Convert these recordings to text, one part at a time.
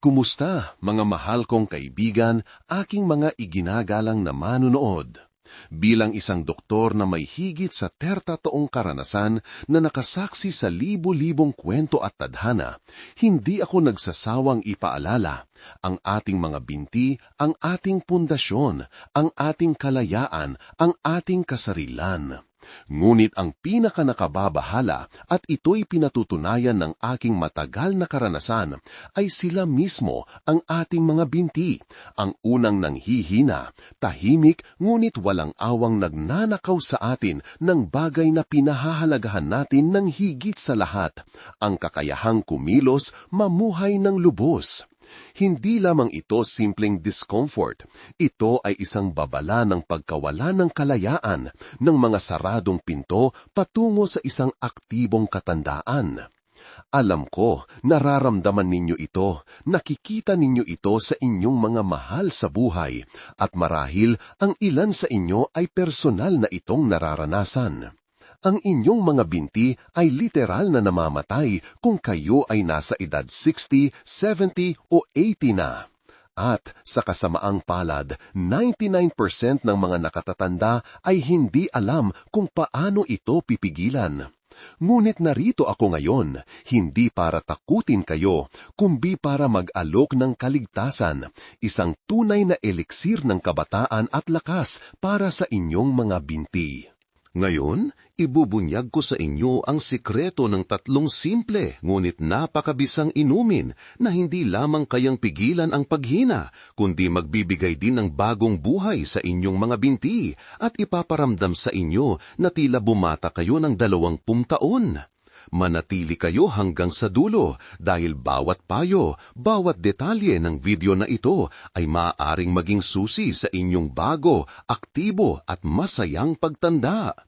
Kumusta, mga mahal kong kaibigan, aking mga iginagalang na manunood? Bilang isang doktor na may higit sa terta taong karanasan na nakasaksi sa libo-libong kwento at tadhana, hindi ako nagsasawang ipaalala ang ating mga binti, ang ating pundasyon, ang ating kalayaan, ang ating kasarilan. Ngunit ang pinakanakababahala at ito'y pinatutunayan ng aking matagal na karanasan ay sila mismo ang ating mga binti, ang unang nanghihina, tahimik ngunit walang awang nagnanakaw sa atin ng bagay na pinahahalagahan natin ng higit sa lahat, ang kakayahang kumilos, mamuhay ng lubos. Hindi lamang ito simpleng discomfort. Ito ay isang babala ng pagkawala ng kalayaan ng mga saradong pinto patungo sa isang aktibong katandaan. Alam ko, nararamdaman ninyo ito, nakikita ninyo ito sa inyong mga mahal sa buhay, at marahil ang ilan sa inyo ay personal na itong nararanasan ang inyong mga binti ay literal na namamatay kung kayo ay nasa edad 60, 70 o 80 na. At sa kasamaang palad, 99% ng mga nakatatanda ay hindi alam kung paano ito pipigilan. Ngunit narito ako ngayon, hindi para takutin kayo, kumbi para mag-alok ng kaligtasan, isang tunay na eliksir ng kabataan at lakas para sa inyong mga binti. Ngayon, ibubunyag ko sa inyo ang sikreto ng tatlong simple ngunit napakabisang inumin na hindi lamang kayang pigilan ang paghina, kundi magbibigay din ng bagong buhay sa inyong mga binti at ipaparamdam sa inyo na tila bumata kayo ng dalawampung taon. Manatili kayo hanggang sa dulo dahil bawat payo, bawat detalye ng video na ito ay maaaring maging susi sa inyong bago, aktibo at masayang pagtanda.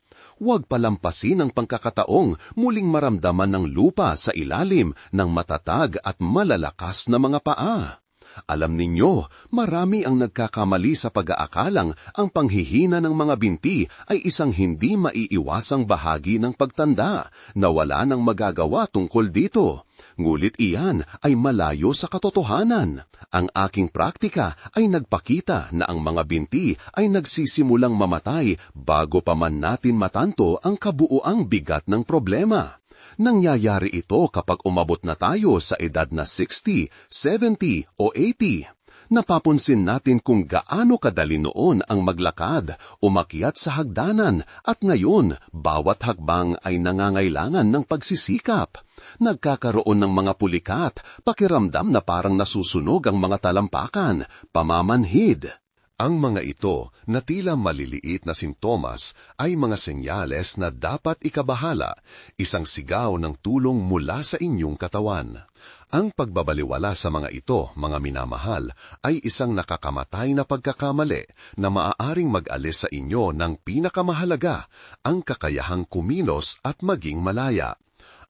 Huwag palampasin ang pangkakataong muling maramdaman ng lupa sa ilalim ng matatag at malalakas na mga paa. Alam ninyo, marami ang nagkakamali sa pag-aakalang ang panghihina ng mga binti ay isang hindi maiiwasang bahagi ng pagtanda na wala nang magagawa tungkol dito. Ngulit iyan ay malayo sa katotohanan. Ang aking praktika ay nagpakita na ang mga binti ay nagsisimulang mamatay bago pa man natin matanto ang kabuuang bigat ng problema. Nangyayari ito kapag umabot na tayo sa edad na 60, 70 o 80. Napapunsin natin kung gaano kadali noon ang maglakad, umakyat sa hagdanan at ngayon bawat hakbang ay nangangailangan ng pagsisikap. Nagkakaroon ng mga pulikat, pakiramdam na parang nasusunog ang mga talampakan, pamamanhid. Ang mga ito na tila maliliit na sintomas ay mga senyales na dapat ikabahala, isang sigaw ng tulong mula sa inyong katawan. Ang pagbabaliwala sa mga ito, mga minamahal, ay isang nakakamatay na pagkakamali na maaaring mag-alis sa inyo ng pinakamahalaga, ang kakayahang kumilos at maging malaya.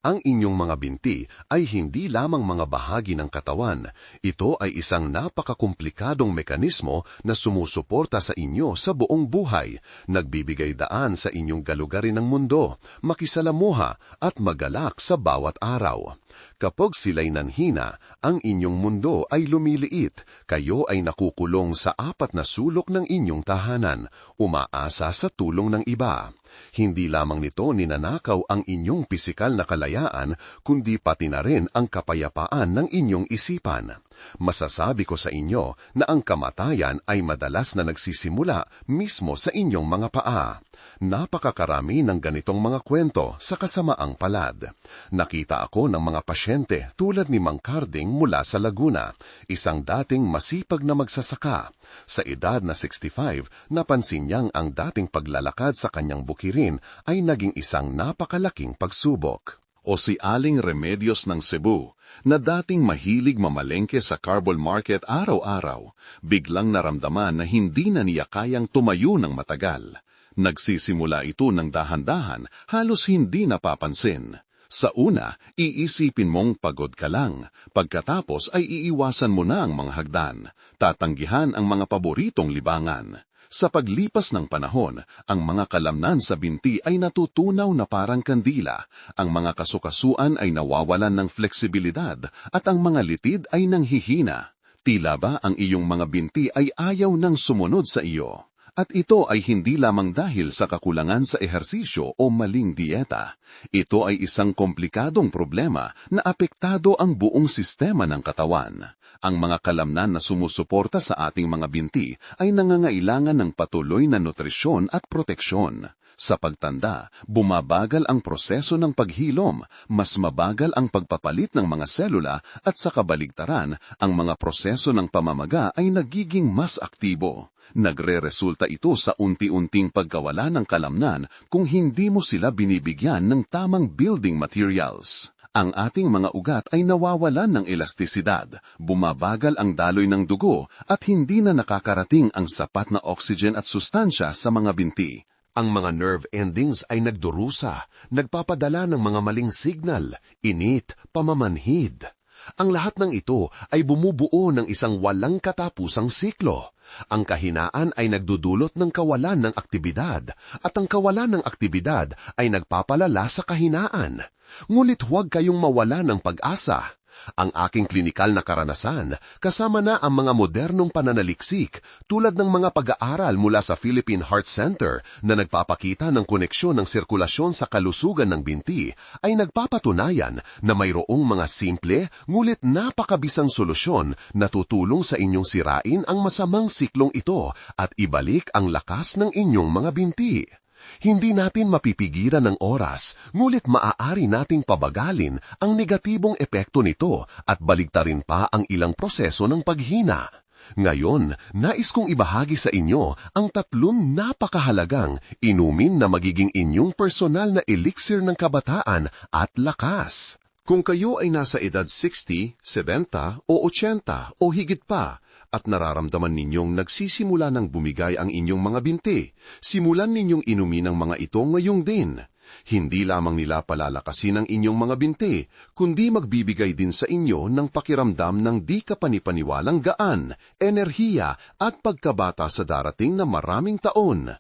Ang inyong mga binti ay hindi lamang mga bahagi ng katawan. Ito ay isang napakakomplikadong mekanismo na sumusuporta sa inyo sa buong buhay, nagbibigay daan sa inyong galugarin ng mundo, makisalamuha at magalak sa bawat araw. Kapag sila'y nanhina, ang inyong mundo ay lumiliit, kayo ay nakukulong sa apat na sulok ng inyong tahanan, umaasa sa tulong ng iba. Hindi lamang nito ninanakaw ang inyong pisikal na kalayaan, kundi pati na rin ang kapayapaan ng inyong isipan. Masasabi ko sa inyo na ang kamatayan ay madalas na nagsisimula mismo sa inyong mga paa. Napakakarami ng ganitong mga kwento sa kasamaang palad. Nakita ako ng mga pasyente tulad ni Mang Carding mula sa Laguna, isang dating masipag na magsasaka. Sa edad na 65, napansin niyang ang dating paglalakad sa kanyang bukirin ay naging isang napakalaking pagsubok o si Aling Remedios ng Cebu na dating mahilig mamalengke sa carbon market araw-araw, biglang naramdaman na hindi na niya kayang tumayo ng matagal. Nagsisimula ito ng dahan-dahan, halos hindi napapansin. Sa una, iisipin mong pagod ka lang. Pagkatapos ay iiwasan mo na ang mga hagdan. Tatanggihan ang mga paboritong libangan. Sa paglipas ng panahon, ang mga kalamnan sa binti ay natutunaw na parang kandila, ang mga kasukasuan ay nawawalan ng fleksibilidad, at ang mga litid ay nanghihina. Tila ba ang iyong mga binti ay ayaw nang sumunod sa iyo? At ito ay hindi lamang dahil sa kakulangan sa ehersisyo o maling dieta. Ito ay isang komplikadong problema na apektado ang buong sistema ng katawan. Ang mga kalamnan na sumusuporta sa ating mga binti ay nangangailangan ng patuloy na nutrisyon at proteksyon. Sa pagtanda, bumabagal ang proseso ng paghilom, mas mabagal ang pagpapalit ng mga selula at sa kabaligtaran, ang mga proseso ng pamamaga ay nagiging mas aktibo. Nagre-resulta ito sa unti-unting pagkawala ng kalamnan kung hindi mo sila binibigyan ng tamang building materials. Ang ating mga ugat ay nawawalan ng elastisidad, bumabagal ang daloy ng dugo at hindi na nakakarating ang sapat na oxygen at sustansya sa mga binti. Ang mga nerve endings ay nagdurusa, nagpapadala ng mga maling signal, init, pamamanhid. Ang lahat ng ito ay bumubuo ng isang walang katapusang siklo. Ang kahinaan ay nagdudulot ng kawalan ng aktibidad, at ang kawalan ng aktibidad ay nagpapalala sa kahinaan. Ngunit huwag kayong mawala ng pag-asa. Ang aking klinikal na karanasan, kasama na ang mga modernong pananaliksik tulad ng mga pag-aaral mula sa Philippine Heart Center na nagpapakita ng koneksyon ng sirkulasyon sa kalusugan ng binti, ay nagpapatunayan na mayroong mga simple ngulit napakabisang solusyon na tutulong sa inyong sirain ang masamang siklong ito at ibalik ang lakas ng inyong mga binti. Hindi natin mapipigilan ng oras, ngulit maaari nating pabagalin ang negatibong epekto nito at baligtarin pa ang ilang proseso ng paghina. Ngayon, nais kong ibahagi sa inyo ang tatlong napakahalagang inumin na magiging inyong personal na elixir ng kabataan at lakas. Kung kayo ay nasa edad 60, 70 o 80 o higit pa, at nararamdaman ninyong nagsisimula ng bumigay ang inyong mga binti, simulan ninyong inumin ang mga ito ngayong din. Hindi lamang nila palalakasin ang inyong mga binti, kundi magbibigay din sa inyo ng pakiramdam ng di kapanipaniwalang gaan, enerhiya at pagkabata sa darating na maraming taon.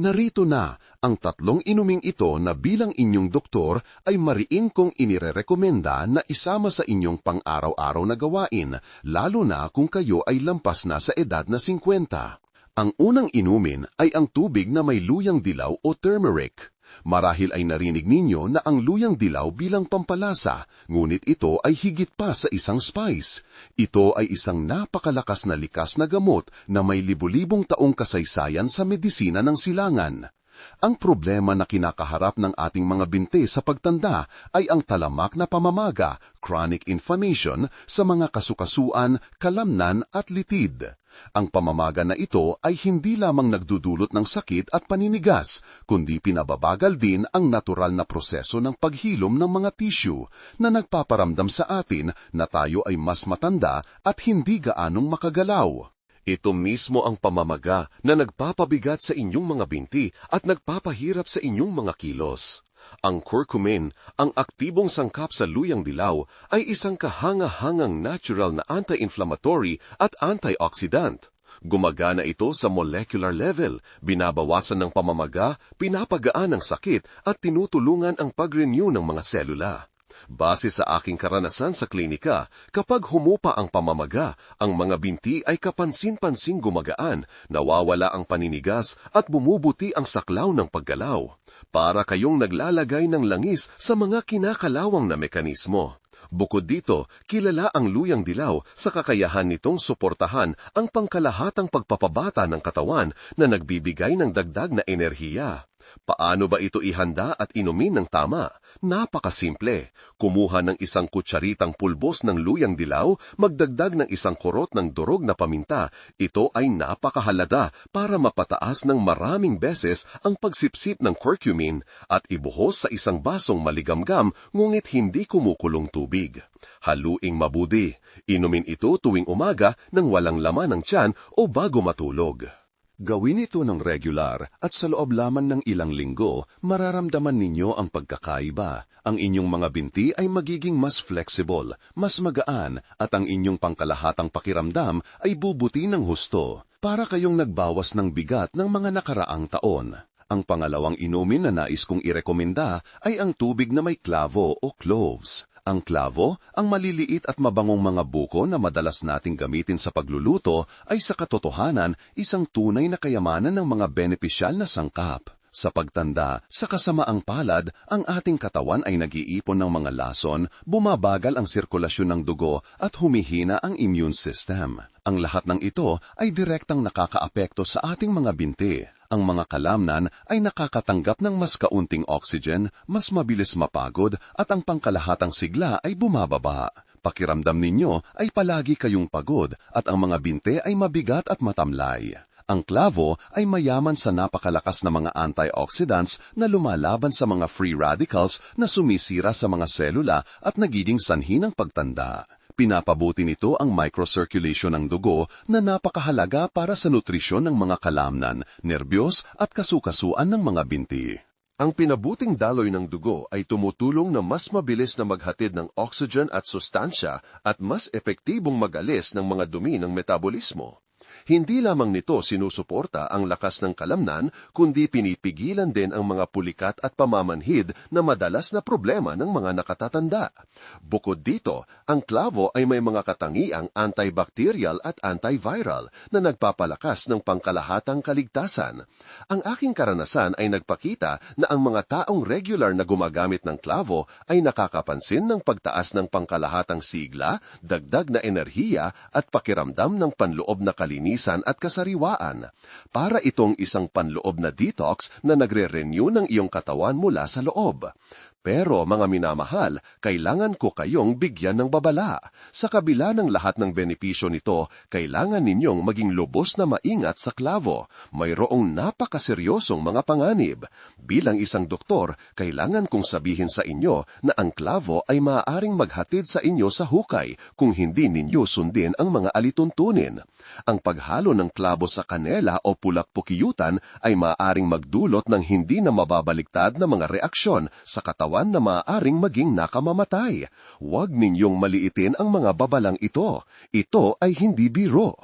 Narito na ang tatlong inuming ito na bilang inyong doktor ay mariin kong inirerekomenda na isama sa inyong pang-araw-araw na gawain, lalo na kung kayo ay lampas na sa edad na 50. Ang unang inumin ay ang tubig na may luyang dilaw o turmeric. Marahil ay narinig ninyo na ang luyang dilaw bilang pampalasa, ngunit ito ay higit pa sa isang spice. Ito ay isang napakalakas na likas na gamot na may libu-libong taong kasaysayan sa medisina ng silangan. Ang problema na kinakaharap ng ating mga binte sa pagtanda ay ang talamak na pamamaga, chronic inflammation, sa mga kasukasuan, kalamnan at litid. Ang pamamaga na ito ay hindi lamang nagdudulot ng sakit at paninigas, kundi pinababagal din ang natural na proseso ng paghilom ng mga tissue na nagpaparamdam sa atin na tayo ay mas matanda at hindi gaanong makagalaw. Ito mismo ang pamamaga na nagpapabigat sa inyong mga binti at nagpapahirap sa inyong mga kilos. Ang curcumin, ang aktibong sangkap sa luyang dilaw, ay isang kahanga-hangang natural na anti-inflammatory at antioxidant. Gumagana ito sa molecular level, binabawasan ng pamamaga, pinapagaan ang sakit at tinutulungan ang pag-renew ng mga selula. Base sa aking karanasan sa klinika, kapag humupa ang pamamaga, ang mga binti ay kapansin-pansing gumagaan, nawawala ang paninigas at bumubuti ang saklaw ng paggalaw. Para kayong naglalagay ng langis sa mga kinakalawang na mekanismo. Bukod dito, kilala ang luyang dilaw sa kakayahan nitong suportahan ang pangkalahatang pagpapabata ng katawan na nagbibigay ng dagdag na enerhiya. Paano ba ito ihanda at inumin ng tama? Napakasimple. Kumuha ng isang kutsaritang pulbos ng luyang dilaw, magdagdag ng isang kurot ng durog na paminta. Ito ay napakahalaga para mapataas ng maraming beses ang pagsipsip ng curcumin at ibuhos sa isang basong maligamgam ngunit hindi kumukulong tubig. Haluing mabudi. Inumin ito tuwing umaga nang walang laman ng tiyan o bago matulog. Gawin ito ng regular at sa loob lamang ng ilang linggo, mararamdaman ninyo ang pagkakaiba. Ang inyong mga binti ay magiging mas flexible, mas magaan, at ang inyong pangkalahatang pakiramdam ay bubuti ng husto. para kayong nagbawas ng bigat ng mga nakaraang taon. Ang pangalawang inumin na nais kong irekomenda ay ang tubig na may klavo o cloves. Ang klavo, ang maliliit at mabangong mga buko na madalas nating gamitin sa pagluluto ay sa katotohanan isang tunay na kayamanan ng mga benepisyal na sangkap. Sa pagtanda, sa kasamaang palad, ang ating katawan ay nag-iipon ng mga lason, bumabagal ang sirkulasyon ng dugo at humihina ang immune system. Ang lahat ng ito ay direktang nakakaapekto sa ating mga binti. Ang mga kalamnan ay nakakatanggap ng mas kaunting oxygen, mas mabilis mapagod at ang pangkalahatang sigla ay bumababa. Pakiramdam ninyo ay palagi kayong pagod at ang mga binte ay mabigat at matamlay. Ang klavo ay mayaman sa napakalakas na mga antioxidants na lumalaban sa mga free radicals na sumisira sa mga selula at nagiging sanhi ng pagtanda. Pinapabuti nito ang microcirculation ng dugo na napakahalaga para sa nutrisyon ng mga kalamnan, nerbiyos at kasukasuan ng mga binti. Ang pinabuting daloy ng dugo ay tumutulong na mas mabilis na maghatid ng oxygen at sustansya at mas epektibong magalis ng mga dumi ng metabolismo. Hindi lamang nito sinusuporta ang lakas ng kalamnan, kundi pinipigilan din ang mga pulikat at pamamanhid na madalas na problema ng mga nakatatanda. Bukod dito, ang klavo ay may mga katangiang antibacterial at antiviral na nagpapalakas ng pangkalahatang kaligtasan. Ang aking karanasan ay nagpakita na ang mga taong regular na gumagamit ng klavo ay nakakapansin ng pagtaas ng pangkalahatang sigla, dagdag na enerhiya at pakiramdam ng panloob na kalinisan kalinisan at kasariwaan para itong isang panloob na detox na nagre-renew ng iyong katawan mula sa loob. Pero mga minamahal, kailangan ko kayong bigyan ng babala. Sa kabila ng lahat ng benepisyo nito, kailangan ninyong maging lubos na maingat sa klavo. Mayroong napakaseryosong mga panganib. Bilang isang doktor, kailangan kong sabihin sa inyo na ang klavo ay maaaring maghatid sa inyo sa hukay kung hindi ninyo sundin ang mga alituntunin. Ang paghalo ng klabo sa kanela o pulak-pukiyutan ay maaaring magdulot ng hindi na mababaliktad na mga reaksyon sa katawan katawan na maaaring maging nakamamatay. Huwag ninyong maliitin ang mga babalang ito. Ito ay hindi biro.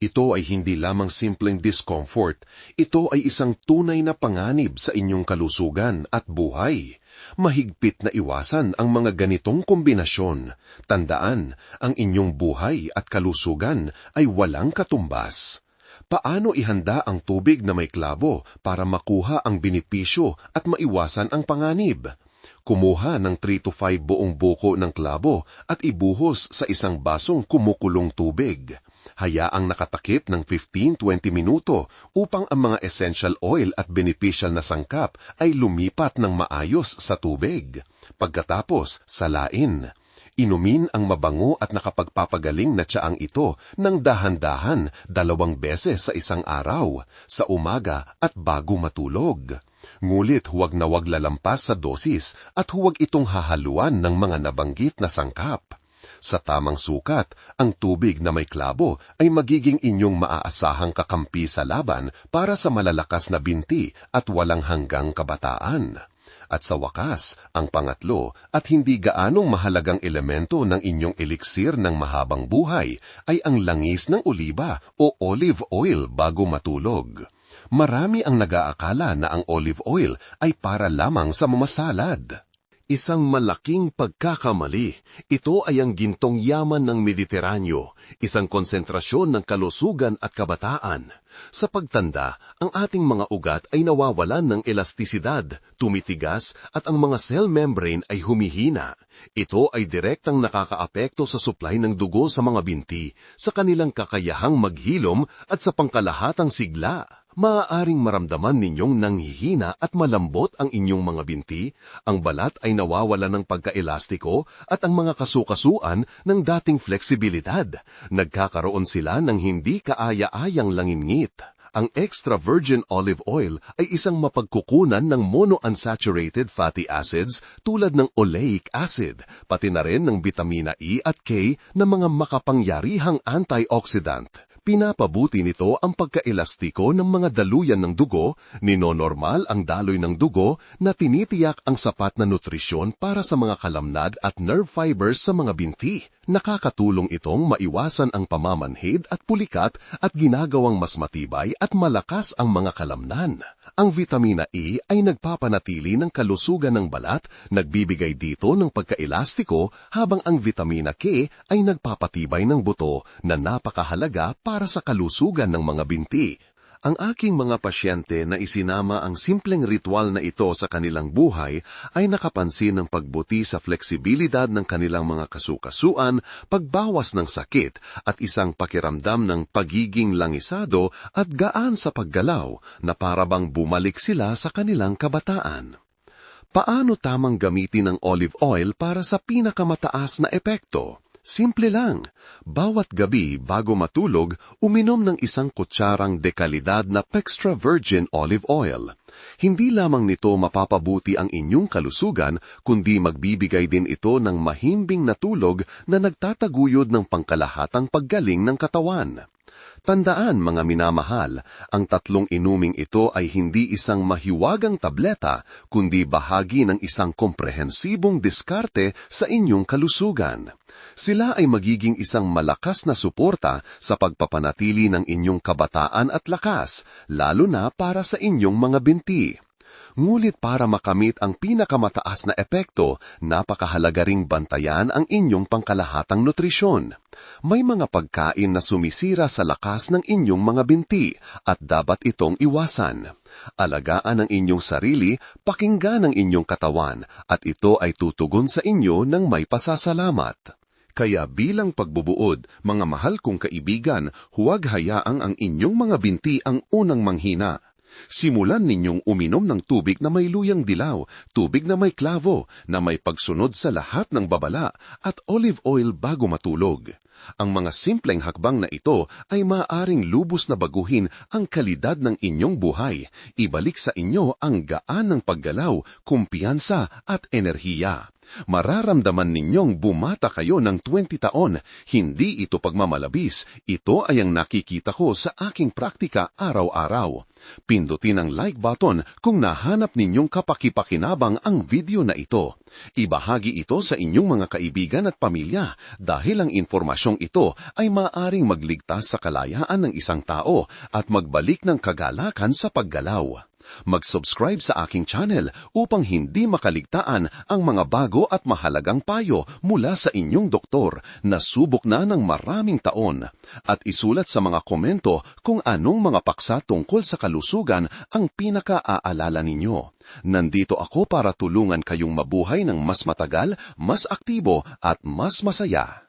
Ito ay hindi lamang simpleng discomfort. Ito ay isang tunay na panganib sa inyong kalusugan at buhay. Mahigpit na iwasan ang mga ganitong kombinasyon. Tandaan, ang inyong buhay at kalusugan ay walang katumbas. Paano ihanda ang tubig na may klabo para makuha ang binipisyo at maiwasan ang panganib? Kumuha ng 3 to 5 buong buko ng klabo at ibuhos sa isang basong kumukulong tubig. Hayaang nakatakip ng 15-20 minuto upang ang mga essential oil at beneficial na sangkap ay lumipat ng maayos sa tubig. Pagkatapos, salain. Inumin ang mabango at nakapagpapagaling na tsaang ito ng dahan-dahan dalawang beses sa isang araw, sa umaga at bago matulog. Ngulit huwag na wag lalampas sa dosis at huwag itong hahaluan ng mga nabanggit na sangkap. Sa tamang sukat, ang tubig na may klabo ay magiging inyong maaasahang kakampi sa laban para sa malalakas na binti at walang hanggang kabataan. At sa wakas, ang pangatlo at hindi gaanong mahalagang elemento ng inyong eliksir ng mahabang buhay ay ang langis ng oliba o olive oil bago matulog marami ang nag-aakala na ang olive oil ay para lamang sa mamasalad. Isang malaking pagkakamali. Ito ay ang gintong yaman ng Mediteraneo, isang konsentrasyon ng kalusugan at kabataan. Sa pagtanda, ang ating mga ugat ay nawawalan ng elastisidad, tumitigas at ang mga cell membrane ay humihina. Ito ay direktang nakakaapekto sa supply ng dugo sa mga binti, sa kanilang kakayahang maghilom at sa pangkalahatang sigla maaaring maramdaman ninyong nanghihina at malambot ang inyong mga binti, ang balat ay nawawala ng pagkaelastiko at ang mga kasukasuan ng dating fleksibilidad. Nagkakaroon sila ng hindi kaaya-ayang langingit. Ang extra virgin olive oil ay isang mapagkukunan ng monounsaturated fatty acids tulad ng oleic acid, pati na rin ng vitamina E at K na mga makapangyarihang antioxidant. Pinapabuti nito ang pagkaelastiko ng mga daluyan ng dugo, ninonormal ang daloy ng dugo na tinitiyak ang sapat na nutrisyon para sa mga kalamnad at nerve fibers sa mga binti. Nakakatulong itong maiwasan ang pamamanhid at pulikat at ginagawang mas matibay at malakas ang mga kalamnan. Ang vitamina E ay nagpapanatili ng kalusugan ng balat, nagbibigay dito ng pagkaelastiko habang ang vitamina K ay nagpapatibay ng buto na napakahalaga para sa kalusugan ng mga binti. Ang aking mga pasyente na isinama ang simpleng ritual na ito sa kanilang buhay ay nakapansin ng pagbuti sa fleksibilidad ng kanilang mga kasukasuan, pagbawas ng sakit at isang pakiramdam ng pagiging langisado at gaan sa paggalaw na parabang bumalik sila sa kanilang kabataan. Paano tamang gamitin ang olive oil para sa pinakamataas na epekto? Simple lang. Bawat gabi bago matulog, uminom ng isang kutsarang dekalidad na extra virgin olive oil. Hindi lamang nito mapapabuti ang inyong kalusugan, kundi magbibigay din ito ng mahimbing na tulog na nagtataguyod ng pangkalahatang paggaling ng katawan. Tandaan mga minamahal, ang tatlong inuming ito ay hindi isang mahiwagang tableta, kundi bahagi ng isang komprehensibong diskarte sa inyong kalusugan. Sila ay magiging isang malakas na suporta sa pagpapanatili ng inyong kabataan at lakas, lalo na para sa inyong mga binti. Ngulit para makamit ang pinakamataas na epekto, napakahalaga ring bantayan ang inyong pangkalahatang nutrisyon. May mga pagkain na sumisira sa lakas ng inyong mga binti at dapat itong iwasan. Alagaan ang inyong sarili, pakinggan ang inyong katawan at ito ay tutugon sa inyo ng may pasasalamat. Kaya bilang pagbubuod, mga mahal kong kaibigan, huwag hayaang ang inyong mga binti ang unang manghina. Simulan ninyong uminom ng tubig na may luyang dilaw, tubig na may klavo, na may pagsunod sa lahat ng babala, at olive oil bago matulog. Ang mga simpleng hakbang na ito ay maaaring lubos na baguhin ang kalidad ng inyong buhay, ibalik sa inyo ang gaan ng paggalaw, kumpiyansa at enerhiya. Mararamdaman ninyong bumata kayo ng 20 taon. Hindi ito pagmamalabis. Ito ay ang nakikita ko sa aking praktika araw-araw. Pindutin ang like button kung nahanap ninyong kapakipakinabang ang video na ito. Ibahagi ito sa inyong mga kaibigan at pamilya dahil ang informasyong ito ay maaring magligtas sa kalayaan ng isang tao at magbalik ng kagalakan sa paggalaw. Mag-subscribe sa aking channel upang hindi makaligtaan ang mga bago at mahalagang payo mula sa inyong doktor na subok na ng maraming taon. At isulat sa mga komento kung anong mga paksa tungkol sa kalusugan ang pinaka-aalala ninyo. Nandito ako para tulungan kayong mabuhay ng mas matagal, mas aktibo at mas masaya.